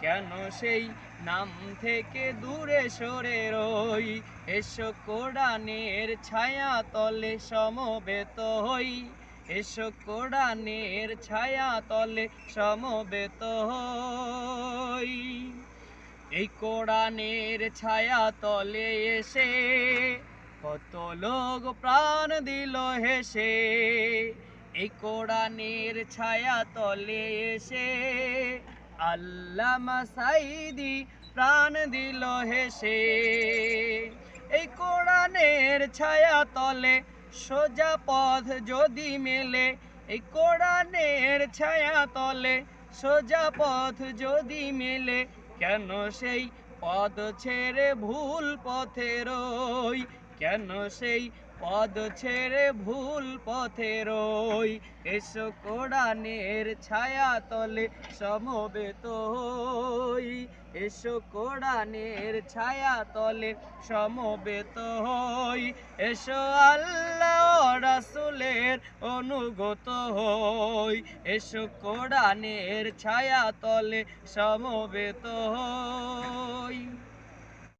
কেন সেই নাম থেকে দূরে সরে রই? এসো কোরআনের ছায়া তলে সমবেত হই। এসো কোরআনের ছায়া তলে সমবেত হই। এই কোরআনের ছায়া তলে এসে কত লোক প্রাণ দিল হেসে। এই কোরআনের ছায়া তলে এসে আল্লামা সাইদি প্রাণ দিল হেসে। এই কোরআনের ছায়া তলে সোজা পথ যদি মেলে, এই কোরআনের ছায়া তলে সোজা পথ যদি মেলে, কেন সেই পদ ছেড়ে ভুল পথে রই? কেন সেই পদ ছেড়ে ভুল পথে রই? এসো কোরআনের ছায়া তলে সমবেত হই এসো কোরআনের ছায়া তলে সমবেত হই এসো আল্লাহ রাসূলের অনুগত হই। এসো কোরআনের ছায়া তলে সমবেত হই